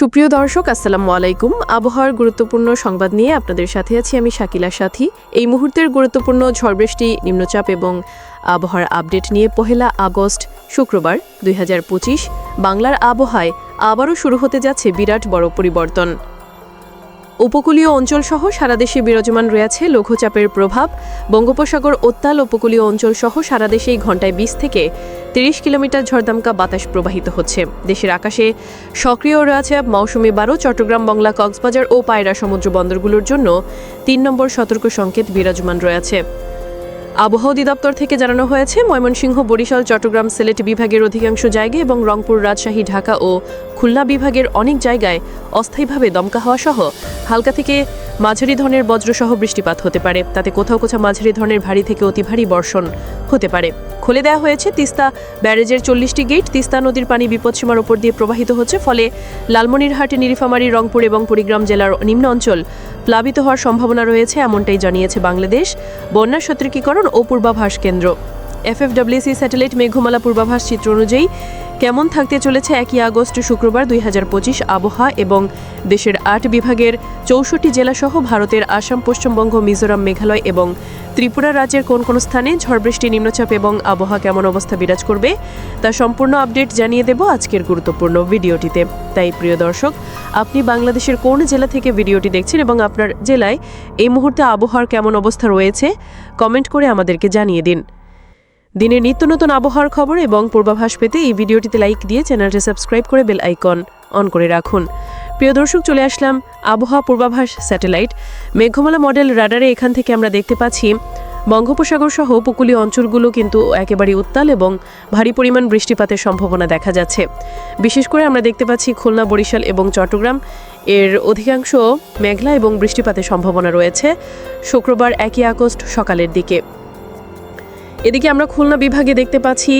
সুপ্রিয় দর্শক, আসসালামু আলাইকুম। আবহাওয়ার গুরুত্বপূর্ণ সংবাদ নিয়ে আপনাদের সাথে আছি আমি শাকিলা সাথী। এই মুহূর্তের গুরুত্বপূর্ণ ঝড় বৃষ্টি নিম্নচাপ এবং আবহাওয়ার আপডেট নিয়ে পহেলা আগস্ট, শুক্রবার, দুই হাজার পঁচিশ, বাংলার আবহাওয়ায় আবারও শুরু হতে যাচ্ছে বিরাট বড় পরিবর্তন। উপকূলীয় অঞ্চলসহ সারা দেশে বিরাজমান রয়েছে লঘুচাপের প্রভাব। বঙ্গোপসাগর উত্তাল উপকূলীয় অঞ্চলসহ সারা দেশেই ঘন্টায় বিশ থেকে তিরিশ কিলোমিটার ঝড়দামকা বাতাস প্রবাহিত হচ্ছে। দেশের আকাশে সক্রিয় রয়েছে মৌসুমি বারো, চট্টগ্রাম বাংলা, কক্সবাজার ও পায়রা সমুদ্র বন্দরগুলোর জন্য তিন নম্বর সতর্ক সংকেত বিরাজমান রয়েছে। আবহাওয়া অধিদপ্তর থেকে জানানো হয়েছে, ময়মনসিংহ, বরিশাল, চট্টগ্রাম, সিলেট বিভাগের অধিকাংশ জায়গায় এবং রংপুর, রাজশাহী, ঢাকা ও খুলনা বিভাগের অনেক জায়গায় অস্থায়ীভাবে দমকা হওয়া সহ হালকা থেকে মাঝারি ধরনের বজ্রসহ বৃষ্টিপাত হতে পারে। তাতে কোথাও কোথাও মাঝারি ধরনের ভারী থেকে অতি ভারী বর্ষণ হতে পারে। খুলে দেওয়া হয়েছে, তিস্তা ব্যারেজের চল্লিশটি গেট, তিস্তা নদীর পানি বিপদসীমার উপর দিয়ে প্রবাহিত হচ্ছে। ফলে লালমনিরহাট নীলিফামারী রংপুর এবং কুড়িগ্রাম জেলার নিম্ন অঞ্চল প্লাবিত হওয়ার সম্ভাবনা রয়েছে, এমনটাই জানিয়েছে বাংলাদেশ। বন্যা সতর্কীকরণ ও পূর্বাভাস কেন্দ্র। এফএফডব্লিউসি স্যাটেলাইট মেঘমালা পূর্বাভাস চিত্র অনুযায়ী কেমন থাকতে চলেছে একই আগস্ট শুক্রবার দুই হাজার পঁচিশ আবহাওয়া এবং দেশের আট বিভাগের চৌষট্টি জেলাসহ ভারতের আসাম, পশ্চিমবঙ্গ, মিজোরাম, মেঘালয় এবং ত্রিপুরা রাজ্যের কোন কোন স্থানে ঝড় বৃষ্টি, নিম্নচাপ এবং আবহাওয়া কেমন অবস্থা বিরাজ করবে তা সম্পূর্ণ আপডেট জানিয়ে দেব আজকের গুরুত্বপূর্ণ ভিডিওটিতে। তাই প্রিয় দর্শক, আপনি বাংলাদেশের কোন জেলা থেকে ভিডিওটি দেখছেন এবং আপনার জেলায় এই মুহূর্তে আবহাওয়ার কেমন অবস্থা রয়েছে, কমেন্ট করে আমাদেরকে জানিয়ে দিন। দিনের নিত্য নতুন আবহাওয়ার খবর এবং পূর্বাভাস পেতে এই ভিডিওটিতে লাইক দিয়ে চ্যানেলটি সাবস্ক্রাইব করে বেল আইকন অন করে রাখুন। প্রিয় দর্শক, চলে আসলাম আবহাওয়া পূর্বাভাস স্যাটেলাইট। মেঘমালা মডেল রাডারে এখান থেকে আমরা দেখতে পাচ্ছি, বঙ্গোপসাগর সহ উপকূলীয় অঞ্চলগুলো কিন্তু একেবারে উত্তাল এবং ভারী পরিমাণ বৃষ্টিপাতের সম্ভাবনা দেখা যাচ্ছে। বিশেষ করে আমরা দেখতে পাচ্ছি খুলনা, বরিশাল এবং চট্টগ্রাম। এর অধিকাংশ মেঘলা এবং বৃষ্টিপাতের সম্ভাবনা রয়েছে। শুক্রবার একই আগস্ট সকালের দিকে। এদিকে আমরা খুলনা বিভাগে দেখতে পাচ্ছি,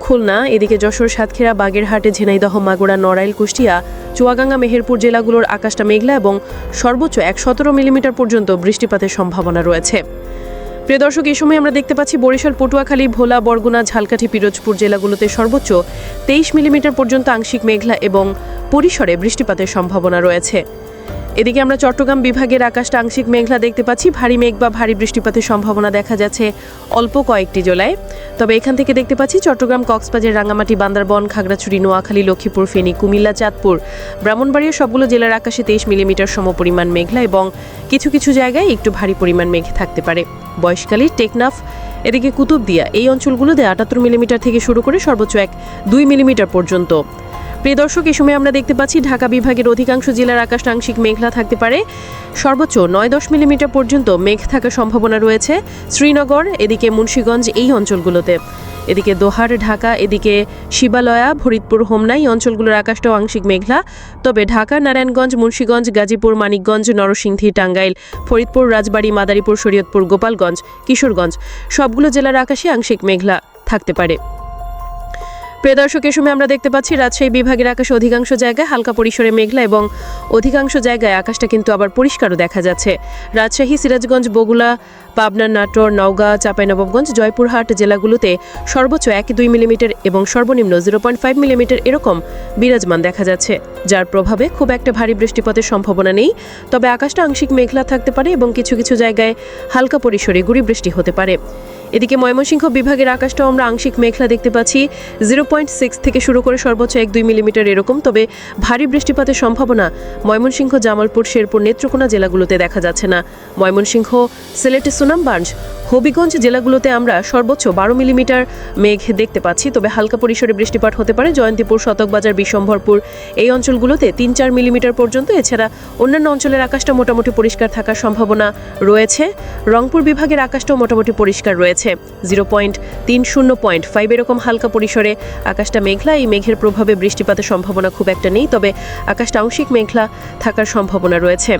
খুলনা, এদিকে যশোর, সাতক্ষীরা, বাগেরহাটে, ঝিনাইদহ, মাগুরা, নড়াইল, কুষ্টিয়া, চুয়াগাঙ্গা, মেহেরপুর জেলাগুলোর আকাশটা মেঘলা এবং সর্বোচ্চ এক সতেরো মিলিমিটার পর্যন্ত বৃষ্টিপাতের সম্ভাবনা রয়েছে। প্রিয় দর্শক, এই সময় আমরা দেখতে পাচ্ছি বরিশাল, পটুয়াখালী, ভোলা, বরগুনা, ঝালকাঠি, পিরোজপুর জেলাগুলোতে সর্বোচ্চ তেইশ মিলিমিটার পর্যন্ত আংশিক মেঘলা এবং পরিসরে বৃষ্টিপাতের সম্ভাবনা রয়েছে। এদিকে আমরা চট্টগ্রাম বিভাগের আকাশটা আংশিক মেঘলা দেখতে পাচ্ছি। ভারী মেঘ বা ভারী বৃষ্টিপাতের সম্ভাবনা দেখা যাচ্ছে অল্প কয়েকটি জেলায়। তবে এখান থেকে দেখতে পাচ্ছি চট্টগ্রাম, কক্সবাজার রাঙামাটি বান্দারবন, খাগড়াছড়ি, নোয়াখালী, লক্ষ্মীপুর, ফেনী, কুমিল্লা, চাঁদপুর ব্রাহ্মণবাড়িয়া সবগুলো জেলার আকাশে তেইশ মিলিমিটার সমপরিমাণ মেঘলা এবং কিছু কিছু জায়গায় একটু ভারী পরিমাণ মেঘ থাকতে পারে। বয়সকালী টেকনাফ, এদিকে কুতুবদিয়া, এই অঞ্চলগুলোতে আটাত্তর মিলিমিটার থেকে শুরু করে সর্বোচ্চ এক দুই মিলিমিটার পর্যন্ত প্রিয় দর্শক এই সময় আমরা দেখতে পাচ্ছি ঢাকা বিভাগের অধিকাংশ জেলার আকাশ আংশিক মেঘলা থাকতে পারে। সর্বোচ্চ নয় দশ মিলিমিটার পর্যন্ত মেঘ থাকার সম্ভাবনা রয়েছে শ্রীনগর, এদিকে মুন্সীগঞ্জ এই অঞ্চলগুলোতে। এদিকে দোহার, ঢাকা, এদিকে শিবালয়া ফরিদপুর হোমনা এই অঞ্চলগুলোর আকাশটাও আংশিক মেঘলা। তবে ঢাকা, নারায়ণগঞ্জ, মুন্সীগঞ্জ, গাজীপুর, মানিকগঞ্জ, নরসিংদী, টাঙ্গাইল, ফরিদপুর, রাজবাড়ী, মাদারীপুর, শরীয়তপুর, গোপালগঞ্জ, কিশোরগঞ্জ সবগুলো জেলার আকাশে আংশিক মেঘলা থাকতে পারে। প্রিয় দর্শক, এ সময় আমরা দেখতে পাচ্ছি রাজশাহী বিভাগের আকাশে অধিকাংশ জায়গায় হালকা পরিসরে মেঘলা এবং অধিকাংশ জায়গায় আকাশটা কিন্তু আবার পরিষ্কারও দেখা যাচ্ছে। রাজশাহী, সিরাজগঞ্জ বগুলা পাবনা, নাটোর, নওগাঁ, চাঁপাইনবাবগঞ্জ, জয়পুরহাট জেলাগুলোতে সর্বোচ্চ এক দুই মিলিমিটার এবং সর্বনিম্ন জিরো পয়েন্ট ফাইভ মিলিমিটার এরকম বিরাজমান দেখা যাচ্ছে, যার প্রভাবে খুব একটা ভারী বৃষ্টিপাতের সম্ভাবনা নেই। তবে আকাশটা আংশিক মেঘলা থাকতে পারে এবং কিছু কিছু জায়গায় হালকা পরিসরে গুড়ি বৃষ্টি হতে পারে। এদিকে ময়মনসিংহ বিভাগের আকাশটাও আমরা আংশিক মেঘলা দেখতে পাচ্ছি, জিরো পয়েন্ট সিক্স থেকে শুরু করে সর্বোচ্চ এক দুই মিলিমিটার এরকম, তবে ভারী বৃষ্টিপাতের সম্ভাবনা ময়মনসিংহ, জামালপুর, শেরপুর, নেত্রকোনা জেলাগুলোতে দেখা যাচ্ছে না। ময়মনসিংহ, সিলেটে সুনামগঞ্জ হবিগঞ্জ জেলাগুলোতে আমরা সর্বোচ্চ বারো মিলিমিটার মেঘ দেখতে পাচ্ছি। তবে হালকা পরিসরে বৃষ্টিপাত হতে পারে। জয়ন্তীপুর, শতকবাজার, বিশ্বম্ভরপুর এই অঞ্চলগুলোতে তিন চার মিলিমিটার পর্যন্ত। এছাড়া অন্যান্য অঞ্চলের আকাশটা মোটামুটি পরিষ্কার থাকার সম্ভাবনা রয়েছে। রংপুর বিভাগের আকাশটাও মোটামুটি পরিষ্কার রয়েছে। জিরো পয়েন্ট তিন শূন্য পয়েন্ট ফাইভ এরকম হালকা পরিসরে আকাশটা মেঘলা। এই মেঘের প্রভাবে বৃষ্টিপাতের সম্ভাবনা খুব একটা নেই, তবে আকাশটা আংশিক মেঘলা থাকার সম্ভাবনা রয়েছে।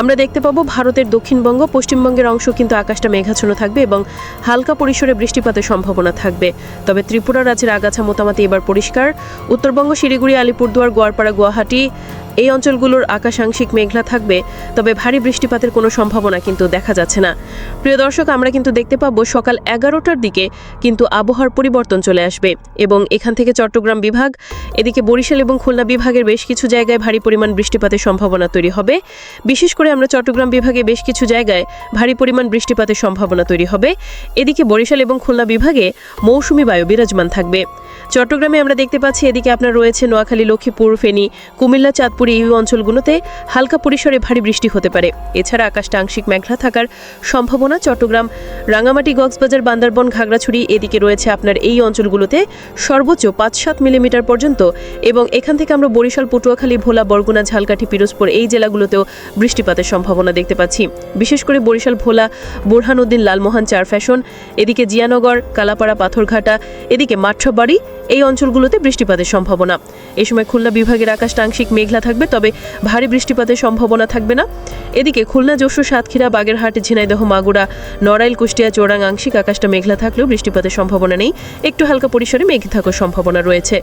আমরা দেখতে পাবো ভারতের দক্ষিণবঙ্গ, পশ্চিমবঙ্গের অংশ কিন্তু আকাশটা মেঘাচ্ছন্ন থাকবে এবং হালকা পরিসরে বৃষ্টিপাতের সম্ভাবনা থাকবে। তবে ত্রিপুরা রাজ্যের আগাছা মোটামুটি এবার পরিষ্কার। উত্তরবঙ্গ, শিলিগুড়ি, আলিপুরদুয়ার গোয়ারপাড়া গুয়াহাটি এই অঞ্চলগুলোর আকাশ আংশিক মেঘলা থাকবে, তবে ভারী বৃষ্টিপাতের কোনো সম্ভাবনা কিন্তু দেখা যাচ্ছে না। প্রিয় দর্শক, আমরা কিন্তু দেখতে পাবো সকাল এগারোটার দিকে কিন্তু আবহাওয়ার পরিবর্তন চলে আসবে এবং এখান থেকে চট্টগ্রাম বিভাগ, এদিকে বরিশাল এবং খুলনা বিভাগের বেশ কিছু জায়গায় ভারী পরিমাণ বৃষ্টিপাতের সম্ভাবনা তৈরি হবে। বিশেষ করে আমরা চট্টগ্রাম বিভাগে বেশ কিছু জায়গায় ভারী পরিমাণ বৃষ্টিপাতের সম্ভাবনা তৈরি হবে। এদিকে বরিশাল এবং খুলনা বিভাগে মৌসুমি বায়ু বিরাজমান থাকবে। চট্টগ্রামে আমরা দেখতে পাচ্ছি এদিকে আপনার রয়েছে নোয়াখালী, লক্ষ্মীপুর, ফেনী, কুমিল্লা, চাঁদপুর এই অঞ্চলগুলোতে হালকা পরিসরে ভারী বৃষ্টি হতে পারে। এছাড়া আকাশটা আংশিক মেঘলা থাকার সম্ভাবনা। চট্টগ্রাম, রাঙামাটি, কক্সবাজার, বান্দরবন, ঘাগড়াছড়ি এদিকে রয়েছে আপনার এই অঞ্চলগুলোতে সর্বোচ্চ পাঁচ সাত মিলিমিটার পর্যন্ত এবং এখান থেকে আমরা বরিশাল, পটুয়াখালী, ভোলা, বরগুনা, ঝালকাঠি, পিরোজপুর এই জেলাগুলোতেও বৃষ্টিপাতের সম্ভাবনা দেখতে পাচ্ছি। বিশেষ করে বরিশাল, ভোলা, বোরহানুদ্দিন, লালমোহন, চার ফ্যাশন, এদিকে জিয়ানগর, কালাপাড়া, পাথরঘাটা, এদিকে মাঠবাড়ি এই অঞ্চলগুলোতে বৃষ্টিপাতের সম্ভাবনা। এই সময় খুলনা বিভাগের আকাশটা আংশিক মেঘলা থাকবে। তবে ভারী বৃষ্টিপাতের সম্ভাবনা থাকবে না। এদিকে খুলনা, যশোর, সাতক্ষীরা, বাগেরহাট, ঝিনাইদহ, মাগুরা, নড়াইল, কুষ্টিয়া চোরাং আংশিক আকাশটা মেঘলা থাকলেও বৃষ্টিপাতের সম্ভাবনা নেই। একটু হালকা পরিসরে মেঘ থাকার সম্ভাবনা রয়েছে।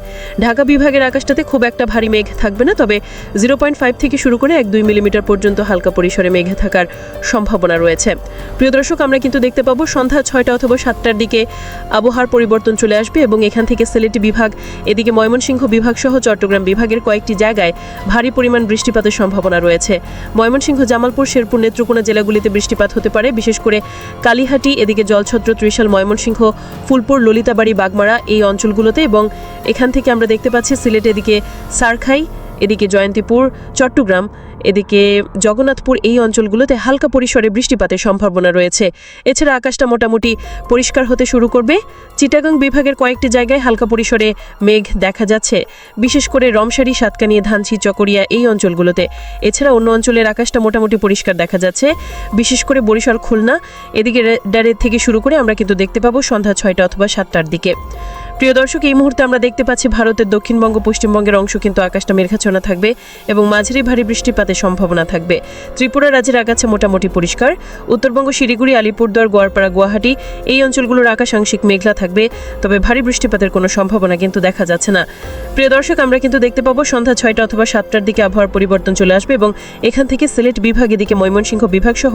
ঢাকা বিভাগের আকাশটাতে খুব একটা ভারী মেঘ থাকবে না, তবে জিরো পয়েন্ট ফাইভ থেকে শুরু করে এক দুই মিলিমিটার পর্যন্ত হালকা পরিসরে মেঘ থাকার সম্ভাবনা রয়েছে। প্রিয় দর্শক, আমরা কিন্তু দেখতে পাবো সন্ধ্যা ছয়টা অথবা সাতটার দিকে আবহাওয়ার পরিবর্তন চলে আসবে এবং এখান থেকে সিলেটি বিভাগ, এদিকে ময়মনসিংহ বিভাগ সহ চট্টগ্রাম বিভাগের কয়েকটি জায়গায় ভারী পরিমাণ বৃষ্টিপাতের সম্ভাবনা রয়েছে। ময়মনসিংহ, জামালপুর, শেরপুর, নেত্রকোনা জেলাগুলিতে বৃষ্টিপাত হতে পারে। বিশেষ করে কালীহাটি, এদিকে জলছত্র, ত্রিশাল, ময়মনসিংহ, ফুলপুর, ললিতাবাড়ি, বাগমারা এই অঞ্চলগুলোতে এবং এখান থেকে আমরা দেখতে পাচ্ছি সিলেট, এদিকে সারখাই এদিকে জয়ন্তীপুর, চট্টগ্রাম, এদিকে জগন্নাথপুর এই অঞ্চলগুলোতে হালকা পরিসরে বৃষ্টিপাতের সম্ভাবনা রয়েছে। এছাড়া আকাশটা মোটামুটি পরিষ্কার হতে শুরু করবে। চিটাগাং বিভাগের কয়েকটি জায়গায় হালকা পরিসরে মেঘ দেখা যাচ্ছে। বিশেষ করে রমসারি, সাতকানিয়া, ধানসি, চকরিয়া এই অঞ্চলগুলোতে। এছাড়া অন্য অঞ্চলের আকাশটা মোটামুটি পরিষ্কার দেখা যাচ্ছে। বিশেষ করে বরিশাল, খুলনা, এদিকে ডারের থেকে শুরু করে আমরা কিন্তু দেখতে পাবো সন্ধ্যা ছয়টা অথবা সাতটার দিকে। প্রিয় দর্শক, এই মুহূর্তে আমরা দেখতে পাচ্ছি ভারতের দক্ষিণবঙ্গ, পশ্চিমবঙ্গের অংশ কিন্তু আকাশটা মেঘাচ্ছন্ন থাকবে এবং মাঝারি ভারী বৃষ্টিপাতের সম্ভাবনা থাকবে। ত্রিপুরা রাজ্যের আকাশে মোটামুটি পরিষ্কার। উত্তরবঙ্গ, শিলিগুড়ি, আলিপুরদুয়ার গোয়ারপাড়া গুয়াহাটি এই অঞ্চলগুলোর আকাশ আংশিক মেঘলা থাকবে, তবে ভারী বৃষ্টিপাতের কোনো সম্ভাবনা কিন্তু দেখা যাচ্ছে না। প্রিয় দর্শক, আমরা কিন্তু দেখতে পাবো সন্ধ্যা ছয়টা অথবা সাতটার দিকে আবহাওয়ার পরিবর্তন চলে আসবে এবং এখান থেকে সিলেট বিভাগ, এদিকে ময়মনসিংহ বিভাগ সহ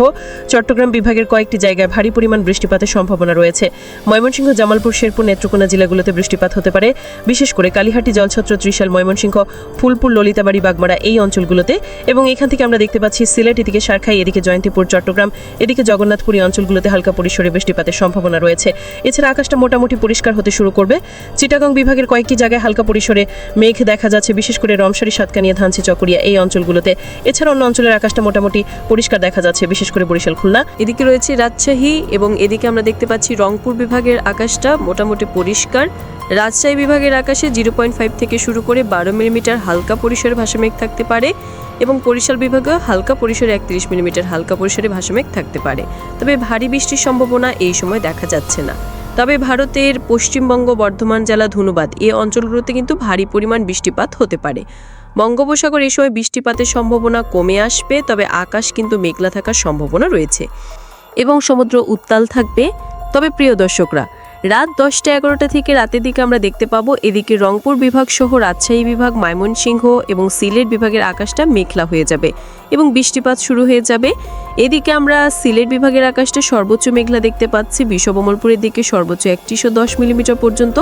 চট্টগ্রাম বিভাগের কয়েকটি জায়গায় ভারী পরিমাণ বৃষ্টিপাতের সম্ভাবনা রয়েছে। ময়মনসিংহ, জামালপুর, শেরপুর, নেত্রকোনা জেলাগুলোতে বৃষ্টিপাত হতে পারে। বিশেষ করে কালীহাটি জলছত্র, ত্রিশাল, ময়মনসিংহ, ফুলপুর, ললিতাবাড়ি, বাগমারা এই অঞ্চলগুলোতে এবং এখান থেকে আমরা দেখতে পাচ্ছি সিলেট, এদিকে সারখাই, এদিকে জয়ন্তীপুর, চট্টগ্রাম, এদিকে জগন্নাথপুর এই অঞ্চলগুলোতে হালকা পরিসরে বৃষ্টিপাতের সম্ভাবনা রয়েছে। এছাড়া আকাশটা মোটামুটি পরিষ্কার হতে শুরু করবে। চিটাগং বিভাগের কয়েকটি জায়গায় হালকা পরিসরে মেঘ দেখা যাচ্ছে। বিশেষ করে রমসারি, সাতকানিয়া, ধানসি, চকরিয়া এই অঞ্চলগুলোতে। এছাড়া অন্য অঞ্চলের আকাশটা মোটামুটি পরিষ্কার দেখা যাচ্ছে, বিশেষ করে বরিশাল, খুলনা। এদিকে রয়েছে রাজশাহী এবং এদিকে আমরা দেখতে পাচ্ছি রংপুর বিভাগের আকাশটা মোটামুটি পরিষ্কার। রাজশাহী বিভাগের আকাশে জিরো পয়েন্ট ফাইভ থেকে শুরু করে বারো মিলিমিটার হালকা পরিসরে ভাসামেঘ থাকতে পারে এবং বরিশাল বিভাগে হালকা পরিসরে একত্রিশ মিলিমিটার হালকা পরিসরে ভাসামেঘ থাকতে পারে। তবে ভারী বৃষ্টির সম্ভাবনা এই সময় দেখা যাচ্ছে না। তবে ভারতের পশ্চিমবঙ্গ, বর্ধমান জেলা ধনুবাদ এ অঞ্চলগুলোতে কিন্তু ভারী পরিমাণ বৃষ্টিপাত হতে পারে। বঙ্গোপসাগর এই সময় বৃষ্টিপাতের সম্ভাবনা কমে আসবে, তবে আকাশ কিন্তু মেঘলা থাকার সম্ভাবনা রয়েছে। এবং সমুদ্র উত্তাল থাকবে। তবে প্রিয় দর্শকরা রাত দশটা এগারোটা থেকে রাতের দিকে আমরা দেখতে পাবো এদিকে রংপুর বিভাগ সহ রাজশাহী বিভাগ, ময়মনসিংহ এবং সিলেট বিভাগের আকাশটা মেঘলা হয়ে যাবে এবং বৃষ্টিপাত শুরু হয়ে যাবে। এদিকে আমরা সিলেট বিভাগের আকাশটা সর্বোচ্চ মেঘলা দেখতে পাচ্ছি বিশ্ববমলপুরের দিকে সর্বোচ্চ একত্রিশশো দশ মিলিমিটার পর্যন্ত।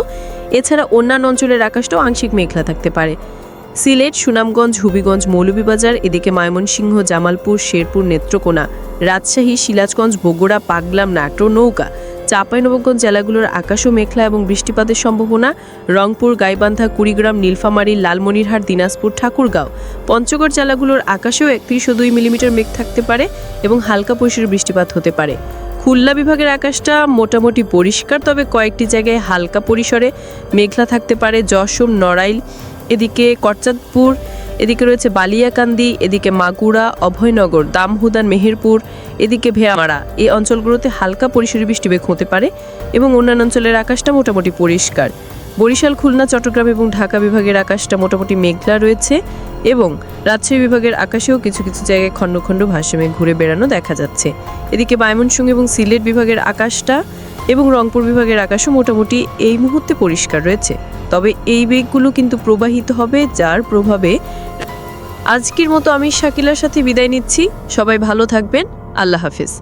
এছাড়া অন্যান্য অঞ্চলের আকাশটাও আংশিক মেঘলা থাকতে পারে। সিলেট, সুনামগঞ্জ, হুবিগঞ্জ, মৌলভীবাজার, এদিকে ময়মনসিংহ, জামালপুর, শেরপুর, নেত্রকোনা, রাজশাহী, সিরাজগঞ্জ, বগুড়া, পাগলাম নাটো নৌকা চাঁপাইনবাবগঞ্জ জেলাগুলোর আকাশও মেঘলা এবং বৃষ্টিপাতের সম্ভাবনা। রংপুর, গাইবান্ধা, কুড়িগ্রাম, নীলফামারী, লালমনিরহাট, দিনাজপুর, ঠাকুরগাঁও। পঞ্চগড় জেলাগুলোর আকাশেও একত্রিশশো দুই মিলিমিটার মেঘ থাকতে পারে এবং হালকা পরিসরের বৃষ্টিপাত হতে পারে। খুলনা বিভাগের আকাশটা মোটামুটি পরিষ্কার, তবে কয়েকটি জায়গায় হালকা পরিসরে মেঘলা থাকতে পারে। যশোর, নড়াইল, এদিকে করচাঁদপুর এদিকে রয়েছে বালিয়াকান্দি, এদিকে মাগুরা, অভয়নগর, দামহুদান, মেহেরপুর, এদিকে ভেয়ামারা। এই অঞ্চলগুলোতে হালকা পরিসরে বৃষ্টি বেগ হতে পারে এবং অন্যান্য অঞ্চলের আকাশটা মোটামুটি পরিষ্কার। বরিশাল, খুলনা, চট্টগ্রাম এবং ঢাকা বিভাগের আকাশটা মোটামুটি মেঘলা রয়েছে এবং রাজশাহী বিভাগের আকাশেও কিছু কিছু জায়গায় খণ্ড খণ্ড ভাসমেঘ ঘুরে বেড়ানো দেখা যাচ্ছে। এদিকে ময়মনসিংহ এবং সিলেট বিভাগের আকাশটা এবং রংপুর বিভাগের আকাশও মোটামুটি এই মুহূর্তে পরিষ্কার রয়েছে। তবে এই বেগগুলো কিন্তু প্রবাহিত হবে, যার প্রভাবে আজকের মতো আমি শাকিলার সাথে বিদায় নিচ্ছি। সবাই ভালো থাকবেন। আল্লাহ হাফিজ।